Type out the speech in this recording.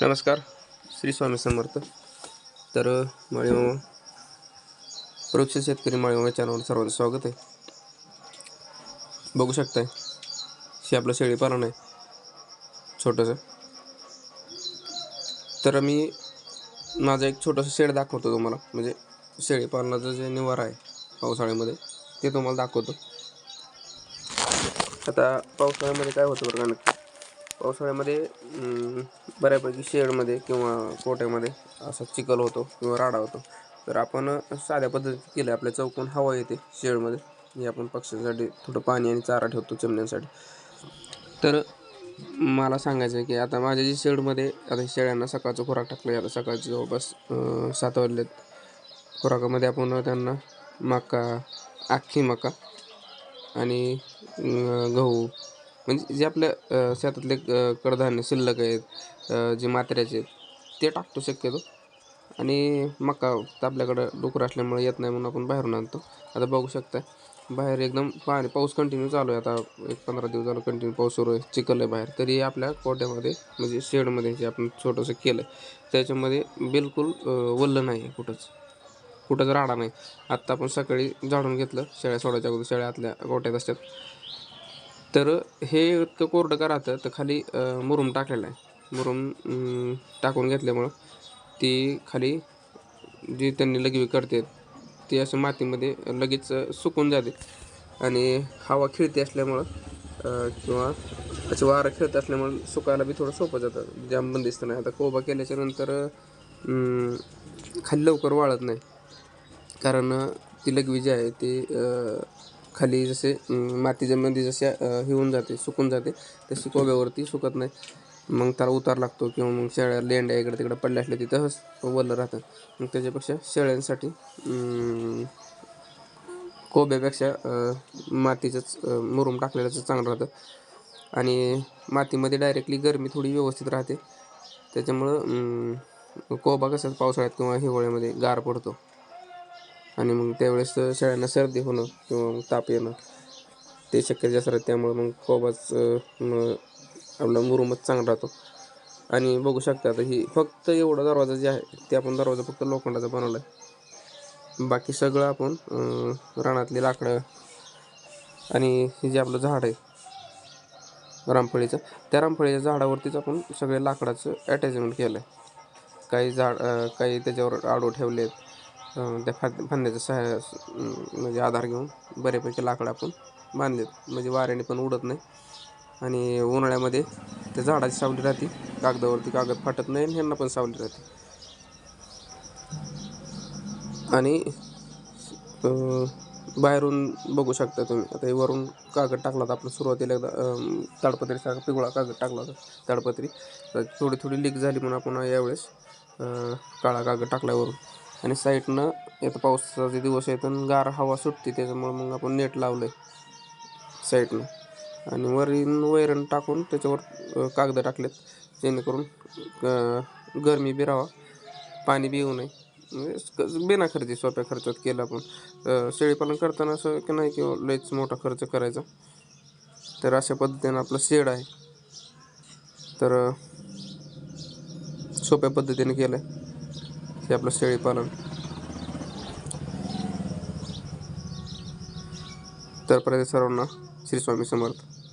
नमस्कार श्री स्वामी समर्थ. तर माळीमामा परोक्ष शेतकरी माळीमामा चॅनलवर सर्वांचं स्वागत आहे. बघू शकताय हे आपलं शेळी पालन आहे छोटंसं. तर मी माझं एक छोटंसं शेड दाखवतो तुम्हाला. म्हणजे शेळी पालनाचं जे निवार आहे पावसाळ्यामध्ये ते तुम्हाला दाखवतो. आता पावसाळ्यामध्ये काय होतं बरं का नक्की? पावसाळ्यामध्ये बऱ्यापैकी शेडमध्ये किंवा कोट्यामध्ये असा चिखल होतो किंवा राडा होतो. तर आपण साध्या पद्धतीत केलं आपल्या चौकून हवा येते शेडमध्ये हे आपण पक्ष्यांसाठी थोडं पाणी आणि चारा ठेवतो चिमण्यांसाठी तर मला सांगायचं आहे की आता माझ्या जे शेडमध्ये आता शेळ्यांना सकाळचं खुराक टाकलं आहे. आता सकाळचे जवळपास सात वाजलेत. खुराकामध्ये आपण त्यांना मका आखी मका आणि गहू म्हणजे जे आपल्या शेतातले कडधान्य शिल्लक आहेत जे मात्र्याचे आहेत ते टाकतो शक्यतो. आणि मका तर आपल्याकडं डुकर असल्यामुळे येत नाही म्हणून आपण बाहेरून आणतो. आता बघू शकता बाहेर एकदम पाणी पाऊस कंटिन्यू चालू आहे. आता एक पंधरा दिवस झालं कंटिन्यू पाऊस सुरू आहे चिखल आहे बाहेर. तरी आपल्या कोट्यामध्ये म्हणजे शेडमध्ये जे आपण छोटंसं केलं आहे त्याच्यामध्ये बिलकुल वल्लं वल्ल नाही आहे कुठंच. कुठंच राडा नाही. आत्ता आपण सकाळी झाडून घेतलं शेळ्या सोडायच्या अगोदर शेळ्या आतल्या गोट्यात असतात. तर हे इतकं कोरडं का राहतं तर खाली मुरुम टाकलेला आहे. मुरुम टाकून घेतल्यामुळं ती खाली जी त्यांनी लगवी करते ती असं मातीमध्ये लगेच सुकून जाते. आणि हवा खिळती असल्यामुळं किंवा त्याची वारं खेळत असल्यामुळं सुकायला बी थोडं सोपं जातं. जाम बंदिस्त नाही. आता कोबा केल्याच्यानंतर खाली लवकर वाळत नाही. कारण ती लघवी जी आहे ती खाली जसे मातीच्यामध्ये जसे हे होऊन जाते सुकून जाते तशी कोब्यावरती सुकत नाही. मग त्याला उतार लागतो किंवा मग शेळ्या लेंड्या इकडे तिकडे पडल्या असल्या तिथंच वल्लं राहतं. मग त्याच्यापेक्षा शेळ्यांसाठी कोब्यापेक्षा मातीचंच मुरूम टाकलेलंच चांगलं राहतं. आणि मातीमध्ये डायरेक्टली गरमी थोडी व्यवस्थित राहते. त्याच्यामुळं कोबा कसं पावसाळ्यात किंवा हिवाळ्यामध्ये गार पडतो. आणि मग त्यावेळेस शेळ्यांना सर्दी होणं किंवा मग ताप येणं ते शक्य जास्त राहते. त्यामुळे मग कोबाच आपला मुरुमच चांगला राहतो. आणि बघू शकता आता ही फक्त एवढा दरवाजा जे आहे ते आपण दरवाजा फक्त लोखंडाचा बनवला आहे बाकी सगळं आपण रानातली लाकडं आणि हे जे आपलं झाड आहे रामफळीचं त्या रामफळीच्या झाडावरतीच आपण सगळे लाकडाचं अटॅचमेंट केलं आहे काही झाड काही त्याच्यावर आडो ठेवले आहेत त्या फांद फांद्याच्या सहाय्या म्हणजे आधार घेऊन बऱ्यापैकी लाकडं आपण बांधलेत. म्हणजे वाऱ्याने पण उडत नाही. आणि उन्हाळ्यामध्ये त्या झाडाची सावली राहते. कागदावरती कागद फाटत नाही आणि ह्यांना पण सावली राहते. आणि बाहेरून बघू शकता तुम्ही. आता वरून कागद टाकला होता आपण सुरुवातीला एकदा अं, ताडपत्रीसारखा पिवळा कागद टाकला होता. ताडपत्री. तर थोडी थोडी लीक झाली म्हणून आपण यावेळेस काळा कागद टाकल्यावरून आणि साईडनं आता पावसाचे दिवस आहेत आणि गार हवा सुटते त्याच्यामुळे मग आपण नेट लावलं आहे साईडनं आणि वरीन वैरण टाकून त्याच्यावर कागद टाकलेत जेणेकरून गरमी बी राहावा पाणी बी येऊ नये. म्हणजे क- बिना खर्ची सोप्या खर्चात केलं आपण. शेळीपालन करताना असं की नाही किंवा लयच मोठा खर्च करायचा. तर अशा पद्धतीनं आपलं शेड आहे. तर सोप्या पद्धतीने केलं आहे हे आपलं शेळीपालन तर प्रदेश सर्वांना श्री स्वामी समर्थ.